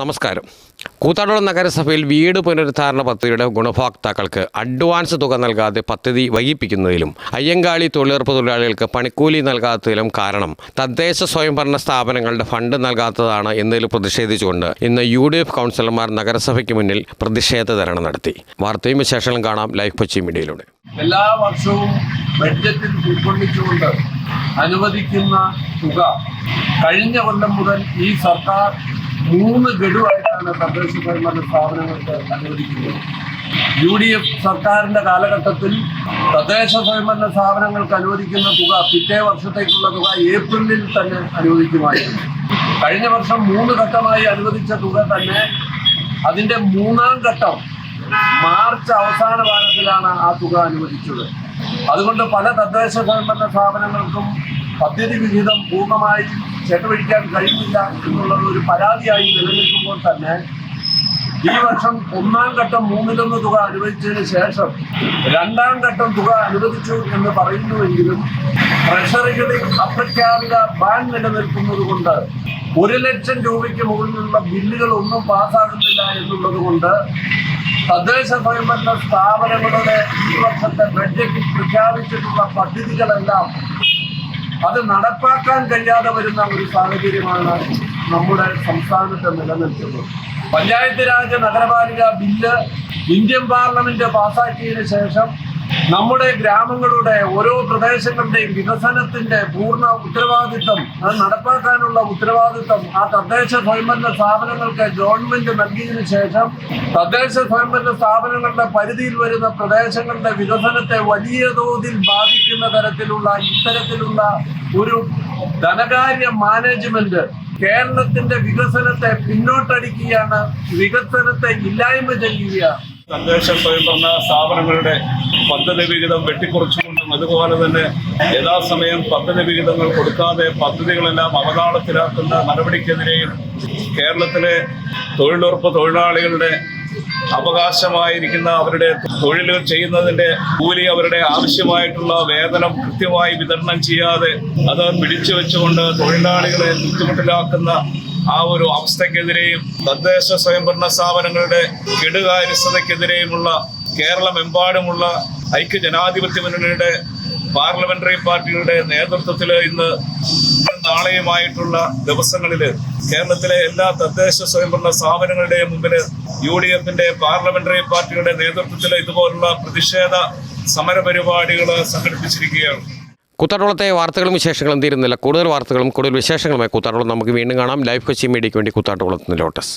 നമസ്കാരം. കൂത്താട്ടോളം നഗരസഭയിൽ വീട് പുനരുദ്ധാരണ പദ്ധതിയുടെ ഗുണഭോക്താക്കൾക്ക് അഡ്വാൻസ് തുക നൽകാതെ പദ്ധതി വൈകിപ്പിക്കുന്നതിലും അയ്യങ്കാളി തൊഴിലുറപ്പ് തൊഴിലാളികൾക്ക് പണിക്കൂലി നൽകാത്തതിലും കാരണം തദ്ദേശ സ്വയംഭരണ സ്ഥാപനങ്ങളുടെ ഫണ്ട് നൽകാത്തതാണ് എന്നതിൽ പ്രതിഷേധിച്ചുകൊണ്ട് ഇന്ന് യു ഡി എഫ് കൗൺസിലർമാർ നഗരസഭയ്ക്ക് മുന്നിൽ പ്രതിഷേധ ധരണ നടത്തി. വാർത്തയും വിശേഷങ്ങളും കാണാം ലൈഫ് കൊച്ചി മീഡിയയിലൂടെ. എല്ലാ വർഷവും ബഡ്ജറ്റിൽ ഉൾക്കൊള്ളിച്ചുകൊണ്ട് അനുവദിക്കുന്ന തുക കഴിഞ്ഞ കൊല്ലം മുതൽ ഈ സർക്കാർ മൂന്ന് ഗഡുവായിട്ടാണ് തദ്ദേശ സ്വയംഭരണ സ്ഥാപനങ്ങൾക്ക് അനുവദിക്കുന്നത്. യു ഡി എഫ് സർക്കാരിന്റെ കാലഘട്ടത്തിൽ തദ്ദേശ സ്വയംഭരണ സ്ഥാപനങ്ങൾക്ക് അനുവദിക്കുന്ന തുക പിറ്റേ വർഷത്തേക്കുള്ള തുക ഏപ്രിലിൽ തന്നെ അനുവദിക്കുമായിരുന്നു. കഴിഞ്ഞ വർഷം മൂന്ന് ഘട്ടമായി അനുവദിച്ച തുക തന്നെ അതിന്റെ മൂന്നാം ഘട്ടം മാർച്ച് അവസാന വാരത്തിലാണ് ആ തുക അനുവദിച്ചത്. അതുകൊണ്ട് പല തദ്ദേശ സ്വയംഭരണ സ്ഥാപനങ്ങൾക്കും പദ്ധതി വിഹിതം പൂർണമായി ചെലവഴിക്കാൻ കഴിയില്ല എന്നുള്ളത് ഒരു പരാതിയായി നിലനിൽക്കുമ്പോൾ തന്നെ ഈ വർഷം ഒന്നാം ഘട്ടം മൂന്നിലൊന്ന് തുക അനുവദിച്ചതിന് ശേഷം രണ്ടാം ഘട്ടം തുക അനുവദിച്ചു എന്ന് പറയുന്നുവെങ്കിലും ട്രഷറികളിൽ അപ്രഖ്യാപിത ബാൻ നിലനിൽക്കുന്നത് കൊണ്ട് ഒരു ലക്ഷം രൂപയ്ക്ക് മുകളിലുള്ള ബില്ലുകൾ ഒന്നും പാസ്സാകുന്നില്ല എന്നുള്ളത് കൊണ്ട് തദ്ദേശ സ്വയംഭരണ സ്ഥാപനങ്ങളുടെ ഈ വർഷത്തെ ബഡ്ജറ്റിൽ പ്രഖ്യാപിച്ചിട്ടുള്ള പദ്ധതികളെല്ലാം അത് നടപ്പാക്കാൻ കഴിയാതെ വരുന്ന ഒരു സാഹചര്യമാണ് നമ്മുടെ സംസ്ഥാനത്ത് നിലനിൽക്കുന്നത്. Panchayat Raj Nagarapalika bill Indian parliament പാസാക്കിയതിനു ശേഷം നമ്മുടെ ഗ്രാമങ്ങളുടെ ഓരോ പ്രദേശങ്ങളുടെയും വികസനത്തിന്റെ പൂർണ ഉത്തരവാദിത്വം അത് നടപ്പാക്കാനുള്ള ഉത്തരവാദിത്വം ആ തദ്ദേശ സ്വയംഭരണ സ്ഥാപനങ്ങൾക്ക് ഗവൺമെന്റ് നൽകിയതിനു ശേഷം തദ്ദേശ സ്വയംഭരണ സ്ഥാപനങ്ങളുടെ പരിധിയിൽ വരുന്ന പ്രദേശങ്ങളുടെ വികസനത്തെ വലിയ തോതിൽ ബാധിക്കുന്ന തരത്തിലുള്ള ഇത്തരത്തിലുള്ള ഒരു ധനകാര്യ മാനേജ്മെന്റ് കേരളത്തിന്റെ വികസനത്തെ പിന്നോട്ടടിക്കുകയാണ് വികസനത്തെ ഇല്ലായ്മ ചെയ്യുകയാണ്. തദ്ദേശ സ്വയംഭരണ സ്ഥാപനങ്ങളുടെ പദ്ധതി വിഹിതം വെട്ടിക്കുറച്ചുകൊണ്ടും അതുപോലെ തന്നെ യഥാസമയം പദ്ധതി വിഹിതങ്ങൾ കൊടുക്കാതെ പദ്ധതികളെല്ലാം അവതാളത്തിലാക്കുന്ന നടപടിക്കെതിരെയും കേരളത്തിലെ തൊഴിലുറപ്പ് തൊഴിലാളികളുടെ അവകാശമായിരിക്കുന്ന അവരുടെ തൊഴിൽ ചെയ്യുന്നതിന്റെ കൂലി അവരുടെ ആവശ്യമായിട്ടുള്ള വേതനം കൃത്യമായി വിതരണം ചെയ്യാതെ അത് പിടിച്ചു വെച്ചുകൊണ്ട് തൊഴിലാളികളെ ബുദ്ധിമുട്ടിലാക്കുന്ന ആ ഒരു അവസ്ഥക്കെതിരെയും തദ്ദേശ സ്വയംഭരണ സ്ഥാപനങ്ങളുടെ കെടുകാര്യസ്ഥതയ്ക്കെതിരെയുമുള്ള കേരളമെമ്പാടുമുള്ള ഐക്യ ജനാധിപത്യ മുന്നണിയുടെ പാർലമെന്ററി പാർട്ടികളുടെ നേതൃത്വത്തിൽ ഇന്ന് നാളെയുമായിട്ടുള്ള ദിവസങ്ങളിൽ കേരളത്തിലെ എല്ലാ തദ്ദേശ സ്വയംഭരണ സ്ഥാപനങ്ങളുടെയും മുമ്പിൽ യു ഡി എഫിന്റെ പാർലമെന്ററി പാർട്ടിയുടെ നേതൃത്വത്തിൽ ഇതുപോലുള്ള പ്രതിഷേധ സമര പരിപാടികൾ സംഘടിപ്പിച്ചിരിക്കുകയാണ്. കൂത്താട്ടോളത്തെ വാർത്തകളും വിശേഷങ്ങളും തീരുന്നില്ല. കൂടുതൽ വാർത്തകളും കൂടുതൽ വിശേഷങ്ങളുമായി കൂത്താട്ടോളം നമുക്ക് വീണ്ടും കാണാം. ലൈഫ് കൊച്ചി മീഡിയയ്ക്ക് വേണ്ടി കൂത്താട്ടോളത്തിന് ലോട്ടസ്.